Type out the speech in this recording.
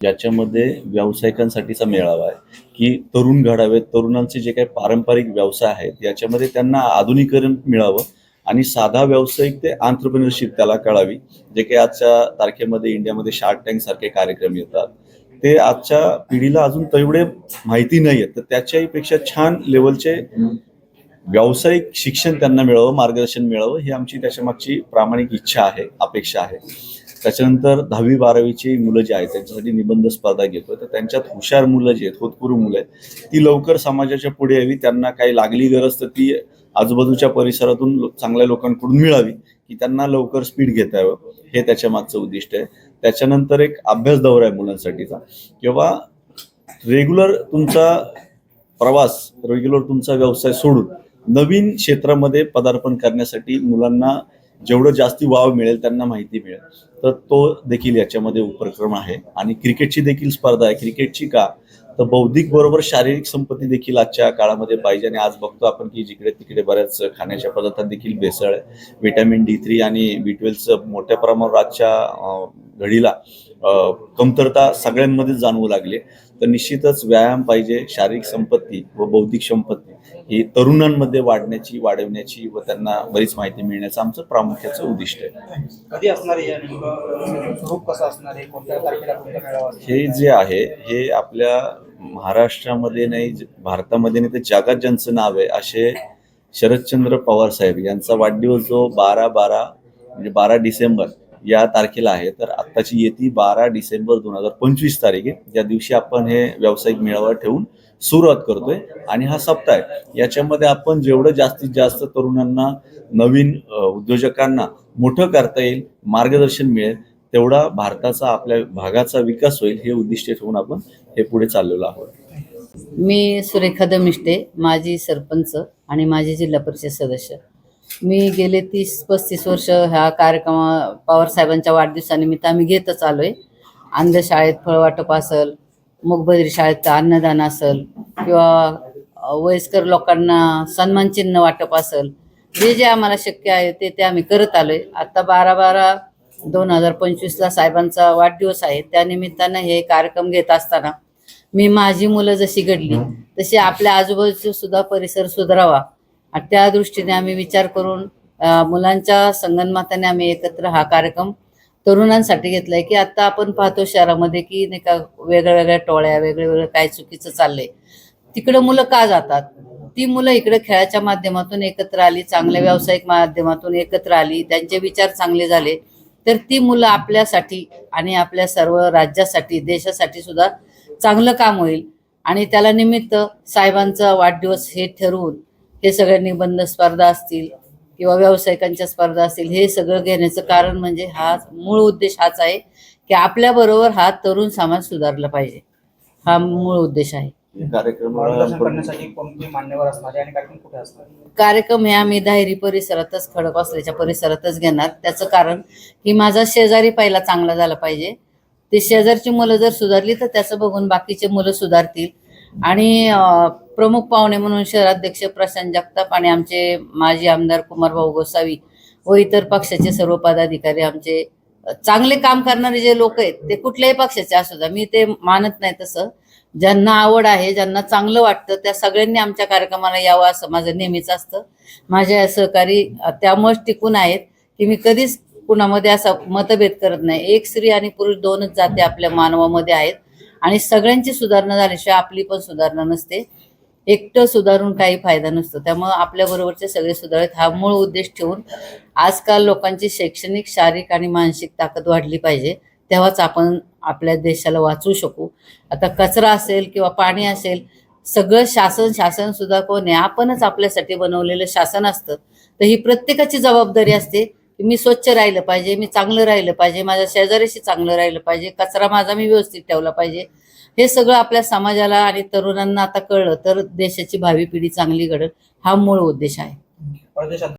ज्याच्यामध्ये व्यावसायिकांसाठीचा मेळावा आहे. की तरुण घडावेत तरुणांचे जे काही पारंपरिक व्यवसाय आहेत याच्यामध्ये त्यांना आधुनिकरण मिळावं आणि साधा व्यावसायिक ते आंतरप्रिनरशिप त्याला कळावी. जे काही आजच्या तारखेमध्ये इंडियामध्ये शार्क टँक सारखे कार्यक्रम येतात. ते आजच्या पिढीला अजून तेवढे माहिती नाही आहेत तर त्याच्याही पेक्षा छान लेवलचे व्यावसायिक शिक्षण त्यांना मिळावं मार्गदर्शन मिळावं ही आमची त्याच्यामागची प्रामाणिक इच्छा आहे अपेक्षा आहे. त्याच्यानंतर दहावी बारावीची मुलं जी आहेत त्यांच्यासाठी निबंध स्पर्धा घेतो तर त्यांच्यात हुशार मुलं जी आहेत होतकुरू मुलं आहेत ती लवकर समाजाच्या पुढे यावी. त्यांना काही लागली गरज तर ती आजूबाजूच्या परिसरातून चांगल्या लोकांकडून मिळावी की त्यांना लवकर स्पीड घेता यावं. हे त्याच्या मागचं उद्दिष्ट आहे. त्याच्यानंतर एक अभ्यास दौरा आहे मुलांसाठीचा. किंवा रेग्युलर तुमचा प्रवास रेग्युलर तुमचा व्यवसाय सोडून नवीन क्षेत्रामध्ये पदार्पण करण्यासाठी मुलांना जेवढं जास्ती वाव मिळेल त्यांना माहिती मिळेल. तर तो देखील याच्यामध्ये उपक्रम आहे. आणि क्रिकेटची देखील स्पर्धा आहे. क्रिकेटची का? तर बौद्धिक बरोबर शारीरिक संपत्ती देखील आजच्या काळामध्ये पाहिजे. आणि आज बघतो आपण की जिकडे तिकडे बऱ्याच खाण्याच्या पदार्थात देखील भेसळ आहे विटॅमिन डी थ्री आणि बी ट्वेल्वचं मोठ्या प्रमाणावर आजच्या घडीला कमतरता सगळ्यांमध्येच जाणवू लागली तर निश्चितच व्यायाम पाहिजे शारीरिक संपत्ती व बौद्धिक संपत्ती ही तरुणांमध्ये वाढण्याची वाढवण्याची व त्यांना बरीच माहिती मिळण्याचं आमचं प्रामुख्याचं उद्दिष्ट आहे. कधी असणार हे जे आहे हे आपल्या महाराष्ट्रामध्ये नाही भारतामध्ये नाही तर जगात ज्यांचं नाव आहे असे शरदचंद्र पवार साहेब यांचा वाढदिवस जो बारा बारा म्हणजे बारा डिसेंबर या तारखेला आहे तर आत्ताची येती बारा डिसेंबर दोन हजार पंचवीस तारीख. आहे या दिवशी आपण हे व्यावसायिक मेळावा ठेवून सुरुवात करतोय. आणि हा सप्ताह आहे. याच्यामध्ये आपण जेवढं जास्तीत जास्त तरुणांना नवीन उद्योजकांना मोठं करता येईल मार्गदर्शन मिळेल तेवढा भारताचा आपल्या भागाचा विकास होईल हे उद्दिष्ट ठेवून आपण हे पुढे चाललेलो आहोत. मी सुरेखा दमिष्टे माजी सरपंच आणि माजी जिल्हा परिषद सदस्य. मी गेले तीस पस्तीस वर्ष ह्या कार्यक्रमा पवार साहेबांच्या वाढदिवसानिमित्त आम्ही घेतच आलोय. अंधशाळेत फळवाटप असेल मुखबधिर शाळेत अन्नदान असेल किंवा वयस्कर लोकांना सन्मान चिन्ह वाटप असेल जे जे आम्हाला शक्य आहे ते ते आम्ही करत आलोय. आता बारा बारा दोन हजार पंचवीसला साहेबांचा वाढदिवस आहे. त्या निमित्तानं हे कार्यक्रम घेत असताना मी माझी मुलं जशी घडली तशी आपल्या आजूबाजूचा सुद्धा परिसर सुधारावा. आणि त्या दृष्टीने आम्ही विचार करून मुलांच्या संगनमाताने आम्ही एकत्र हा कार्यक्रम तरुणांसाठी घेतलाय की आता आपण पाहतो शहरामध्ये की नाही का वेगळ्या वेगळ्या टोळ्या वेगळं वेगळं काय चुकीचं चाललंय. तिकडं मुलं का जातात? ती मुलं इकडे खेळाच्या माध्यमातून एकत्र आली चांगल्या व्यावसायिक माध्यमातून एकत्र आली त्यांचे विचार चांगले झाले तर ती मुलं आपल्यासाठी आणि आपल्या सर्व राज्यासाठी देशासाठी सुद्धा चांगलं काम होईल. आणि त्याला निमित्त साहेबांचा वाढदिवस हे ठरवून हे सगळे निबंध स्पर्धा असतील किंवा व्यावसायिकांच्या स्पर्धा असतील हे सगळं घेण्याचं कारण म्हणजे हा मूळ उद्देश हाच आहे की आपल्याबरोबर हा तरुण समाज सुधारला पाहिजे. हा मूळ उद्देश आहे. कार्यक्रम हे आम्ही दाहेरी परिसरातच खडक असल्याच्या परिसरातच घेणार. त्याचं कारण की माझा शेजारी पहिला चांगला झाला पाहिजे. ते शेजारची मुलं जर सुधारली तर त्याचं बघून बाकीचे मुलं सुधारतील. आणि प्रमुख पाहुणे म्हणून शहराध्यक्ष प्रशांत जगताप आणि आमचे माजी आमदार कुमारभाऊ गोसावी व इतर पक्षाचे सर्व पदाधिकारी आमचे चांगले काम करणारे जे लोक आहेत ते कुठल्याही पक्षाचे असू द्या. मी ते मानत नाही तसं. ज्यांना आवड आहे ज्यांना चांगलं वाटतं त्या सगळ्यांनी आमच्या कार्यक्रमाला यावं असं माझं नेहमीच असतं. माझ्या सहकारी त्यामुळेच टिकून आहेत की मी कधीच कुणामध्ये असा मतभेद करत नाही. एक स्त्री आणि पुरुष दोनच जाती आपल्या मानवामध्ये आहेत आणि सगळ्यांची सुधारणा झाल्याशिवाय आपली पण सुधारणा नसते. एकटं सुधारून काही फायदा नसतो. त्यामुळं आपल्या बरोबरचे सगळे सुधारित हा मूळ उद्देश ठेवून आजकाल लोकांची शैक्षणिक शारीरिक आणि मानसिक ताकद वाढली पाहिजे. तेव्हाच आपण आपल्या देशाला वाचवू शकू. आता कचरा असेल किंवा पाणी असेल सगळं शासन शासन सुद्धा कोण आहे आपणच आपल्यासाठी बनवलेलं शासन असतं. तर ही प्रत्येकाची जबाबदारी असते. की मी स्वच्छ राहिलं पाहिजे मी चांगलं राहिलं पाहिजे माझ्या शेजाऱ्याशी चांगलं राहिलं पाहिजे कचरा माझा मी व्यवस्थित ठेवला पाहिजे. हे सगळं आपल्या समाजाला आणि तरुणांना आता कळलं तर देशाची भावी पिढी चांगली घडल. हा मूळ उद्देश आहे.